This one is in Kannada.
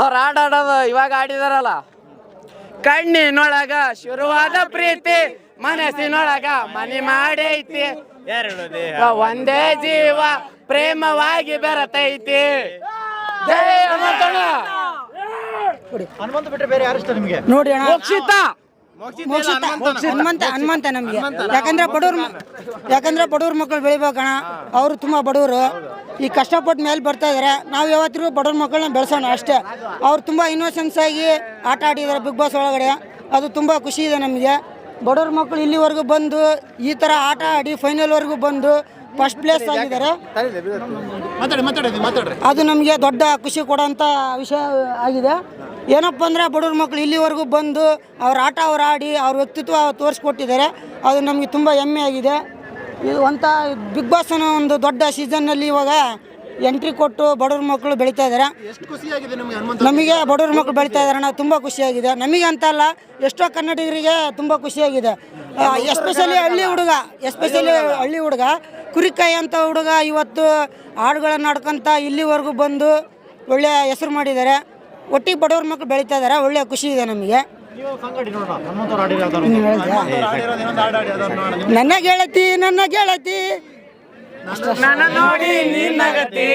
ಅವ್ರು ಆಡಾಡೋದು ಇವಾಗ ಆಡಿದಾರಲ್ಲ ಕಣ್ಣಿನೊಳಗ ಶುರುವಾದ ಪ್ರೀತಿ ಮನಸ್ಸಿನೊಳಗ ಮನೆ ಮಾಡೈತಿ. ಒಂದೇ ಜೀವ ಪ್ರೇಮವಾಗಿ ಬೆರತೈತಿ. ಜೈ ಹನುಮಂತಣ್ಣ ಹನುಮಂತ ಬಿಟ್ಟರೆ ಬೇರೆ ಯಾರು ಇಷ್ಟ ನಿಮಗೆ? ನೋಡಿ ಅಣ್ಣ. ಮೋಕ್ಷಿತ. ಮೋಕ್ಷಿತ ಹನುಮಂತ. ಹನುಮಂತ ನಮಗೆ. ಯಾಕಂದ್ರೆ ಬಡವ್ರ ಯಾಕಂದ್ರೆ ಬಡವ್ರ ಮಕ್ಕಳು ಬೆಳಿಬೇಕಣ್ಣ. ಅವರು ತುಂಬಾ ಬಡವರು. ಈ ಕಷ್ಟಪಟ್ಟು ಮೇಲೆ ಬರ್ತಾ ಇದಾರೆ ನಾವು ಯಾವತ್ತಿಗೂ ಬಡವ್ರ ಮಕ್ಕಳನ್ನ ಬೆಳೆಸೋಣ ಅಷ್ಟೇ. ಅವ್ರು ತುಂಬ ಇನ್ನೋಸೆನ್ಸ್ ಆಗಿ ಆಟ ಆಡಿದ್ದಾರೆ ಬಿಗ್ ಬಾಸ್ ಒಳಗಡೆ. ಅದು ತುಂಬ ಖುಷಿ ಇದೆ ನಮಗೆ. ಬಡವ್ರ ಮಕ್ಕಳು ಇಲ್ಲಿವರೆಗೂ ಬಂದು ಈ ಥರ ಆಟ ಆಡಿ ಫೈನಲ್ವರೆಗೂ ಬಂದು ಫಸ್ಟ್ ಪ್ಲೇಸ್ ಆಗಿದ್ದಾರೆ. ಅದು ನಮಗೆ ದೊಡ್ಡ ಖುಷಿ ಕೊಡೋಂಥ ವಿಷಯ ಆಗಿದೆ. ಏನಪ್ಪ ಅಂದರೆ ಬಡವ್ರ ಮಕ್ಕಳು ಇಲ್ಲಿವರೆಗೂ ಬಂದು ಅವ್ರ ಆಟ ಅವ್ರು ಆಡಿ ಅವ್ರ ವ್ಯಕ್ತಿತ್ವ ತೋರಿಸ್ಕೊಟ್ಟಿದ್ದಾರೆ. ಅದು ನಮಗೆ ತುಂಬ ಹೆಮ್ಮೆ ಆಗಿದೆ. ಒಂಥ ಬಿಗ್ ಬಾಸ್ ಅನ್ನೋ ಒಂದು ದೊಡ್ಡ ಸೀಸನ್ನಲ್ಲಿ ಇವಾಗ ಎಂಟ್ರಿ ಕೊಟ್ಟು ಬಡವ್ರ ಮಕ್ಕಳು ಬೆಳೀತಾ ಇದ್ದಾರೆ ಖುಷಿಯಾಗಿದೆ ನಿಮ್ಗೆ ಬಡವ್ರ ಮಕ್ಕಳು ಬೆಳೀತಾ ಇದ್ದಾರೆ ನಾವು ತುಂಬ ಖುಷಿಯಾಗಿದೆ. ನಮಗೆ ಅಂತ ಅಲ್ಲ ಎಷ್ಟೋ ಕನ್ನಡಿಗರಿಗೆ ತುಂಬ ಖುಷಿಯಾಗಿದೆ. ಎಸ್ಪೆಷಲಿ ಹಳ್ಳಿ ಹುಡುಗ ಎಸ್ಪೆಷಲಿ ಹಳ್ಳಿ ಹುಡುಗ. ಕುರಿಕಾಯಿ ಅಂತ ಹುಡುಗ ಇವತ್ತು ಹಾಡುಗಳನ್ನ ಆಡ್ಕೊಂತ ಇಲ್ಲಿವರೆಗೂ ಬಂದು ಒಳ್ಳೆಯ ಹೆಸರು ಮಾಡಿದ್ದಾರೆ. ಒಟ್ಟಿಗೆ ಬಡವ್ರ ಮಕ್ಕಳು ಬೆಳೀತಾ ಇದ್ದಾರೆ ಒಳ್ಳೆಯ ಖುಷಿ ಇದೆ ನಿಮ್ಗೆ. ನನ್ನ ಗೆಳತಿ ನನ್ನ ಗೆಳತಿ. ನನ್ನ ನೋಡಿ ನಿನ್ನಗತಿ